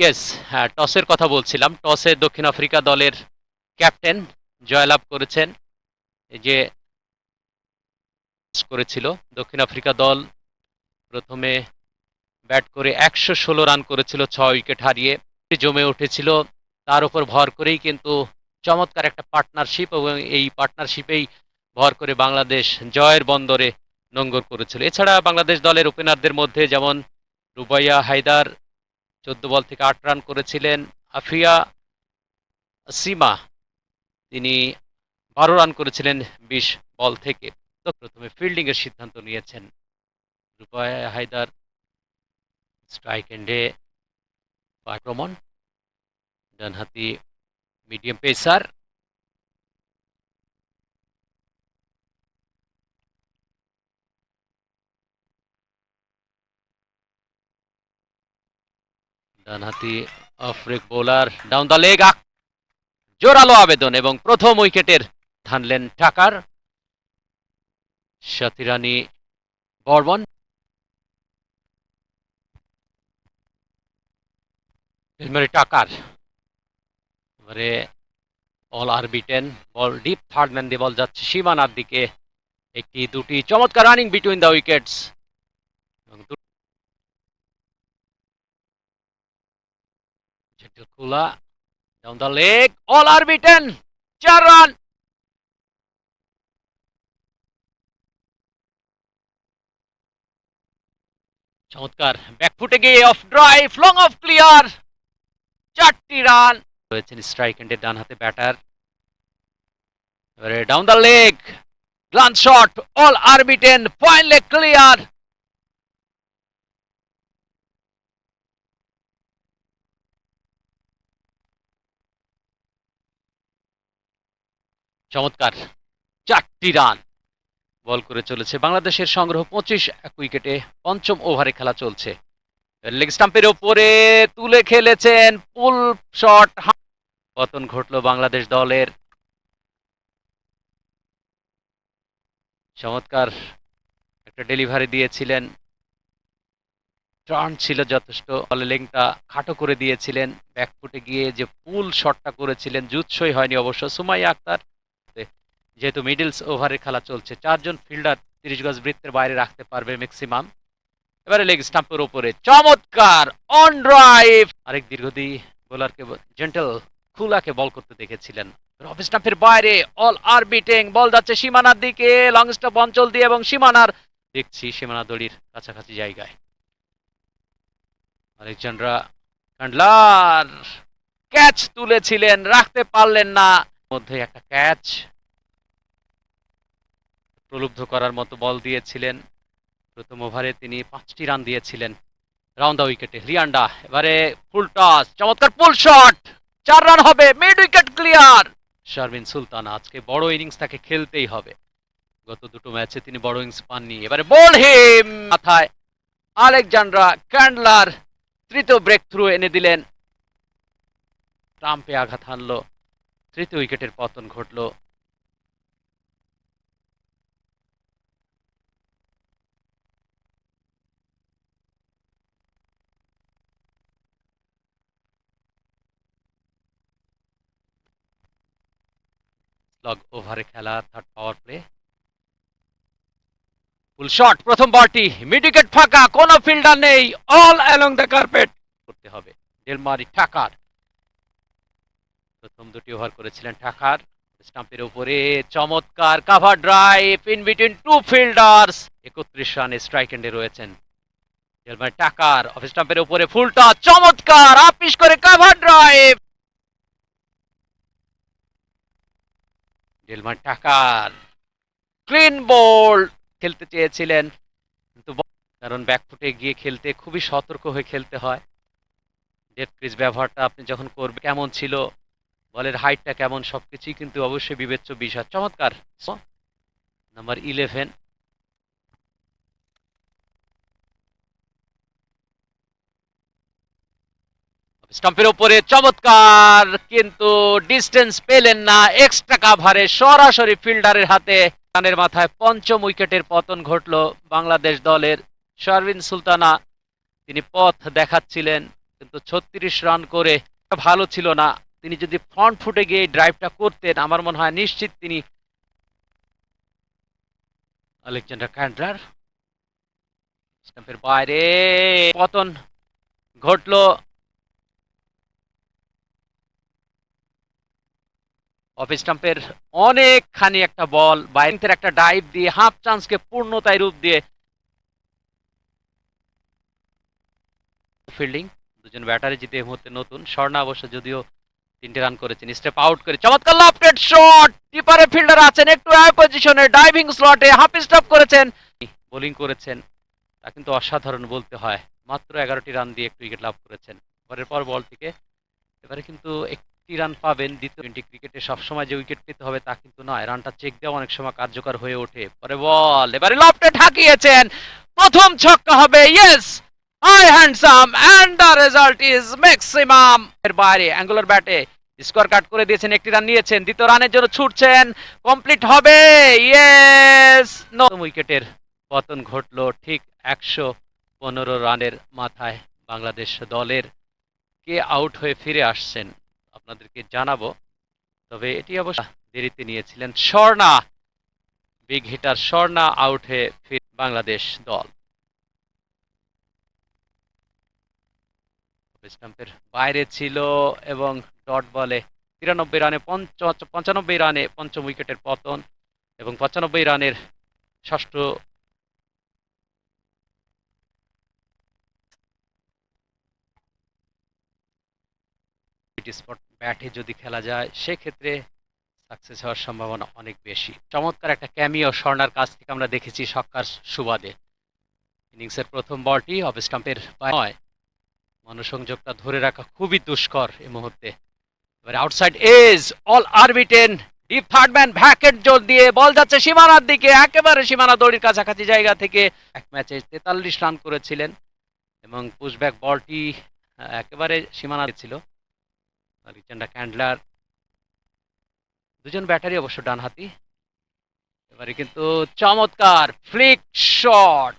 Yes হ্যাঁ টসের কথা বলছিলাম। টসে দক্ষিণ আফ্রিকা দলের ক্যাপ্টেন জয়লাভ করেছেন। যে করেছিল, দক্ষিণ আফ্রিকা দল প্রথমে ব্যাট করে একশো ষোলো রান করেছিল ছ উইকেট হারিয়ে জমে উঠেছিল। তার উপর ভর করেই কিন্তু চমৎকার একটা পার্টনারশিপ এবং এই পার্টনারশিপেই ভর করে বাংলাদেশ জয়ের বন্দরে নোঙ্গর করেছিল। এছাড়া বাংলাদেশ দলের ওপেনারদের মধ্যে যেমন রুবাইয়া হায়দার চোদ্দ বল থেকে আট রান করেছিলেন আফিয়া সীমা। তিনি বারো রান করেছিলেন বিশ বল থেকে। তো প্রথমে ফিল্ডিংয়ের সিদ্ধান্ত নিয়েছেন রূপায় হায়দার। স্ট্রাইক এন্ডে আক্রমণ ডানহাতি মিডিয়াম পেসার ডানহাতি off break bowler down the leg জোরালো আবেদন এবং প্রথম উইকেটের ধানলেন টাকার। সাথিরানি বর্মন। এবারে টাকার। এবারে all are beaten ball deep third man দিয়ে বল যাচ্ছে সীমানার দিকে। একটি, দুটি, চমৎকার রানিং বিটুইন দ্য উইকেটস এবং দু- down the leg all are beaten চার রান চমৎকার। ব্যাকফুটে গিয়ে off drive long off clear চারটি রান রয়েছেন স্ট্রাইক এন্ডের ডান হাতে ব্যাটার এবারে down the leg glance shot all are beaten point leg clear চমৎকার। চারটি রান বল করে চলেছে। বাংলাদেশের সংগ্রহ পঁচিশ এক উইকেটে পঞ্চম ওভারে খেলা চলছে। লেগ স্টাম্পের ওপরে তুলে খেলেছেন পুল শট। পতন ঘটলো বাংলাদেশ দলের। চমৎকার একটা ডেলিভারি দিয়েছিলেন। টার্ন ছিল যথেষ্ট। লেংটা খাটো করে দিয়েছিলেন। ব্যাকফুটে গিয়ে যে পুল শটটা করেছিলেন, জুৎসই হয়নি অবশ্য। সুমাইয়া আক্তার যেহেতু মিডলস ওভারের খেলা চলছে, চারজন ফিল্ডার তিরিশ গজ বৃত্তের বাইরে রাখতে পারবে ম্যাক্সিমাম এবারে লেগ স্টাম্পের উপরে, চমৎকার অন ড্রাইভ আরেক দীর্ঘদি বোলারকে জেন্টেল খুলাকে বল করতে দেখেছিলেন। অফ স্টাম্পের বাইরে অল আর বিটিং বল যাচ্ছে সীমানার দিকে লং স্টপ অঞ্চল দিয়ে এবং সীমানার, দেখছি সীমানা দড়ির কাছাকাছি জায়গায়। আলেকজান্ড্রা কান্ডলার ক্যাচ তুলেছিলেন, রাখতে পারলেন না। মধ্যে একটা ক্যাচ প্রলুব্ধ করার মতো বল দিয়েছিলেন। প্রথম ওভারে তিনি পাঁচটি রান দিয়েছিলেন। রাউন্ড দ্য উইকেটে রিয়ান্ডা এবারে ফুল টস, চমৎকার ফুল শট, চার রান হবে, mid wicket clear. Sharmin Sultan, আজকে বড় ইনিংস তাকে খেলতেই হবে। গত দুটো ম্যাচে তিনি বড় ইনিংস পাননি। এবারে বল হিম মাথায়, আলেকজান্ড্রা ক্যান্ডলার তৃতীয় ব্রেক থ্রু এনে দিলেন। ট্রাম্পে আঘাত হানলো, তৃতীয় উইকেটের পতন ঘটলো। লগ ওভারে খেলা third power play full shot প্রথম বলটি। মিড ফাঁকা, কোনো ফিল্ডার নেই। অল অ্যালং দ্য কার্পেট করতে হবে। ডেলমারি ঠাকার প্রথম দুটি ওভার করেছিলেন ঠাকার স্টাম্পের উপরে, চমৎকার cover drive in between two fielders একত্রিশ রানে স্ট্রাইক এন্ডে রয়েছেন টাকার অফ স্টাম্পের উপরে ফুলটা চমৎকার। আপিস করে কাভার ড্রাইভ ডেলমার টাকার। ক্লিন বল খেলতে চেয়েছিলেন, কিন্তু কারণ ব্যাকফুটে গিয়ে খেলতে খুবই সতর্ক হয়ে খেলতে হয়। ডেট ক্রিজ ব্যবহারটা আপনি যখন করবেন, কেমন ছিল, বলের হাইটটা কেমন সব কিছুই কিন্তু অবশ্যই বিবেচ্য বিষয়। চমৎকার। নাম্বার ইলেভেন স্টাম্পের উপরে চমৎকার, কিন্তু ডিস্টেন্স পেলেন না। এক্সট্রা কাভারে সরাসরি ফিল্ডারের হাতে রানের মাথায় পঞ্চম উইকেটের পতন ঘটল বাংলাদেশ দলের শারবিন সুলতানা। তিনি পথ দেখাচ্ছিলেন, কিন্তু ছত্রিশ রান করে ভালো ছিল না। তিনি যদি ফ্রন্ট ফুটে গিয়ে ড্রাইভটা করতেন, আমার মনে হয় নিশ্চিত তিনি আলেকজান্ডার ক্যান্ড্রার স্টাম্পের বাইরে পতন ঘটলো। অফ স্টাম্পের অনেকখানি একটা বল বাইরের একটা ডাইভ দিয়ে, হাফ চান্সকে পূর্ণতায় রূপ দিয়ে ফিল্ডিং। দুজন ব্যাটারি জিতে এই মুহূর্তে নতুন। স্বর্ণা অবশ্য যদিও তিনটে রান করেছেন, স্টেপ আউট করে। চমৎকার লাফটেড শট টিপারে ফিল্ডার আছেন, একটু আয় পজিশনে ডাইভিং স্লটে হাফ স্টপ করেছেন। বোলিং করেছেন, তা কিন্তু অসাধারণ বলতে হয়। মাত্র এগারোটি রান দিয়ে একটু উইকেট লাভ করেছেন। পরের পর বল থেকে এবারে কিন্তু একটি রান পাবেন, দ্বিতীয় টোয়েন্টি ক্রিকেটে সবসময় যে উইকেট পেতে হবে তা কিন্তু নয়। রানটা চেক দেওয়া অনেক সময় কার্যকর হয়ে ওঠে। পরে বল এবারে লফটে ঠাকিয়েছেন প্রথম ছক্কা হবে yes I handsome and the result is maximum এর বাইরে অ্যাঙ্গুলার ব্যাটে স্কোর কাট করে দিয়েছেন, একটি রান নিয়েছেন। দ্বিতীয় রানের জন্য ছুটছেন কমপ্লিট হবে ইয়েস নো উইকেটের পতন ঘটলো ঠিক একশো পনেরো রানের মাথায় বাংলাদেশ দলের কে আউট হয়ে ফিরে আসছেন? আপনাদেরকে জানাব। তবে এটি অবশ্য দেরিতে নিয়েছিলেন Swarna big hitter Swarna out ফিরে বাংলাদেশ দল। বাইরে ছিল এবং ডট বলে তিরানব্বই রানে পঞ্চ- পঞ্চানব্বই রানে পঞ্চম উইকেটের পতন এবং পঁচানব্বই রানের ষষ্ঠ স্পট ব্যাটে যদি খেলা যায়, সেক্ষেত্রে সাকসেস হওয়ার সম্ভাবনা অনেক বেশি। চমৎকার একটা ক্যামিও স্বর্ণার কাছ থেকে আমরা দেখেছি সক্কার সুবাদে। ইনিংসের প্রথম বলটি অফ স্টাম্পের নয়। মনোসংযোগটা ধরে রাখা খুবই দুষ্কর এই মুহূর্তে। এবারে outside edge all are beaten deep third man ভ্যাকেট জোর দিয়ে বল যাচ্ছে সীমানার দিকে, একেবারে সীমানা দড়ির কাছাকাছি জায়গা থেকে। এক ম্যাচে তেতাল্লিশ রান করেছিলেন এবং পুশব্যাক বলটি একেবারে সীমানা ছিল। Alexander Candler. দুজন ব্যাটারি অবশ্য ডানহাতি। এবারে কিন্তু চমৎকার ফ্লিক শট।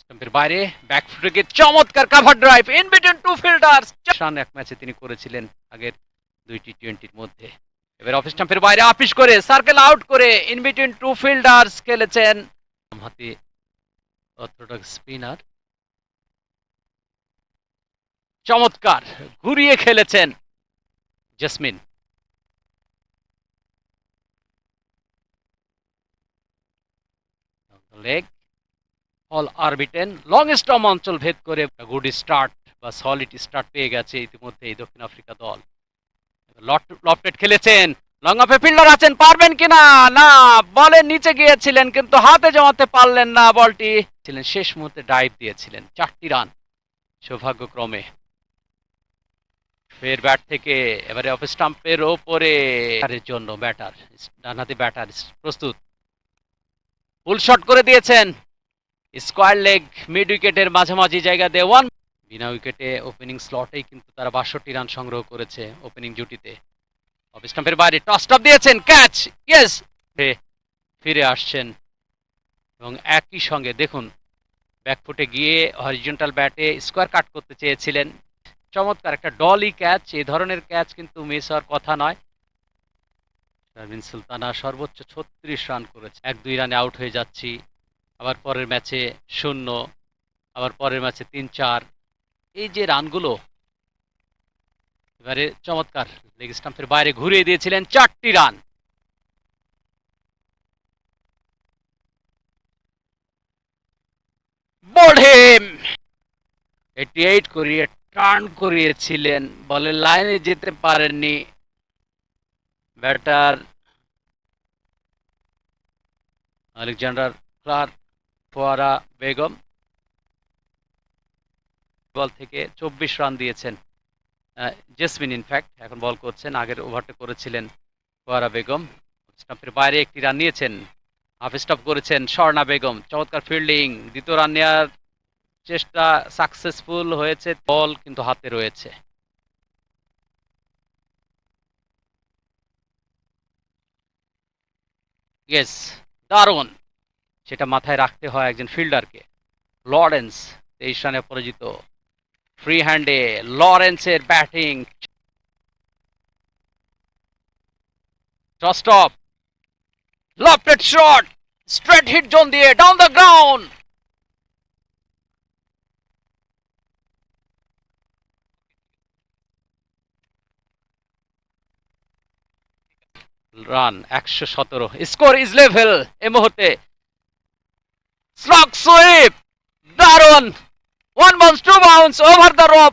স্টাম্পের বাইরে ব্যাকফুটে গিয়ে চমৎকার cover drive in between two fielders run এক ম্যাচে তিনি করেছিলেন আগের দুই টি টোয়েন্টির মধ্যে। এবার অফ স্টাম্পের বাইরে আপিস করে সার্কেল আউট করে ইন বিটুইন টু ফিল্ডার্স খেলেছেন। হাতে অর্থোডক্স স্পিনার চমৎকার। ঘুরিয়ে খেলেছেন Jesmin. Leg, all are beaten long storm অঞ্চল ভেদ করে গুড স্টার্ট বা সলিড স্টার্ট পেয়ে গেছে ইতিমধ্যে এই দক্ষিণ আফ্রিকা দল। লফটেড খেলেছেন। লং অফে ফিল্ডার আছেন, পারবেন কিনা না? বলের নিচে গিয়েছিলেন, কিন্তু হাতে জমাতে পারলেন না বলটি। ছিলেন শেষ মুহূর্তে ডাইভ দিয়েছিলেন, চারটি রান সৌভাগ্যক্রমে। ফের ব্যাট থেকে এবারে অফ স্টাম্পের ওপরে। জন্য ব্যাটার ডানহাতি ব্যাটার প্রস্তুত। ফুল শট করে দিয়েছেন। স্কোয়ার লেগ মিড উইকেটের মাঝামাঝি জায়গা দিয়ে ওয়ান বিনা উইকেটে ওপেনিং স্লটেই কিন্তু তারা বাষট্টি রান সংগ্রহ করেছে ওপেনিং জুটিতে অফ স্টাম্পের বাইরে টস টপ দিয়েছেন ক্যাচ ইয়েস ফিরে আসছেন। এবং একই সঙ্গে দেখুন ব্যাকফুটে গিয়ে হরিজন্টাল ব্যাটে স্কোয়ার কাট করতে চেয়েছিলেন। চমৎকার, একটা ডলি ক্যাচ এই ধরনের ক্যাচ কিন্তু মিস হওয়ার কথা নয়। শারমিন সুলতানা সর্বোচ্চ ছত্রিশ রান করেছে। এক, দুই রানে আউট হয়ে যাচ্ছি। আবার পরের ম্যাচে শূন্য, আবার পরের ম্যাচে তিন, চার। এই যে রানগুলো, এবারে চমৎকার লেগ স্টাম্পের বাইরে ঘুরিয়ে দিয়েছিলেন চারটি রান। বোল্ডহেম এইটি এইট করিয়ে টার্ন করিয়েছিলেন। বলে লাইনে যেতে পারেননি। ব্যাটার আলেকজান্ডার ক্লার্ক ফোয়ারা বেগম বল থেকে চব্বিশ রান দিয়েছেন। জেসমিন ইনফ্যাক্ট এখন বল করছেন। আগের ওভারটা করেছিলেন ফোয়ারা বেগম। স্টাম্পের বাইরে একটি রান নিয়েছেন। হাফ স্টপ করেছেন স্বর্ণা বেগম। চমৎকার ফিল্ডিং দ্বিতীয় রান নেওয়ার চেষ্টা সাকসেসফুল হয়েছে বল কিন্তু হাতে রয়েছে। দারুণ। সেটা মাথায় রাখতে হয় একজন ফিল্ডারকে। লরেন্স, তেইশ রানে পরাজিত। ফ্রি হ্যান্ডে লরেন্সের batting stop lofted shot straight hit zone দিয়ে ডাউন দ্য গ্রাউন্ড রান একশো সতেরো। স্কোর ইজ লেভেল এ মুহূর্তে স্লক সুইপ দারুণ one bounce two bounce over the rope